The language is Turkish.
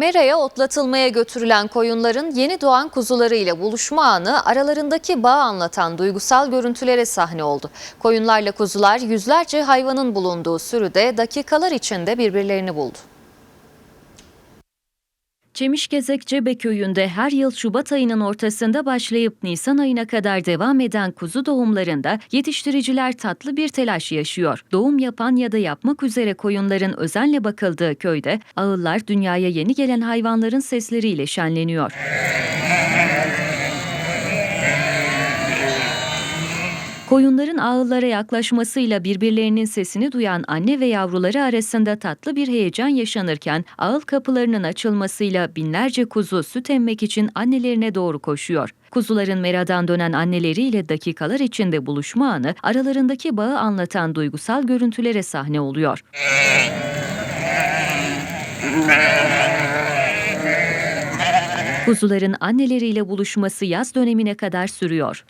Mera'ya otlatılmaya götürülen koyunların yeni doğan kuzularıyla buluşma anı aralarındaki bağı anlatan duygusal görüntülere sahne oldu. Koyunlarla kuzular yüzlerce hayvanın bulunduğu sürüde dakikalar içinde birbirlerini buldu. Çemişgezek Cebe köyünde her yıl Şubat ayının ortasında başlayıp Nisan ayına kadar devam eden kuzu doğumlarında yetiştiriciler tatlı bir telaş yaşıyor. Doğum yapan ya da yapmak üzere koyunların özenle bakıldığı köyde ağıllar dünyaya yeni gelen hayvanların sesleriyle şenleniyor. Koyunların ağıllara yaklaşmasıyla birbirlerinin sesini duyan anne ve yavruları arasında tatlı bir heyecan yaşanırken ağıl kapılarının açılmasıyla binlerce kuzu süt emmek için annelerine doğru koşuyor. Kuzuların meradan dönen anneleriyle dakikalar içinde buluşma anı aralarındaki bağı anlatan duygusal görüntülere sahne oluyor. Kuzuların anneleriyle buluşması yaz dönemine kadar sürüyor.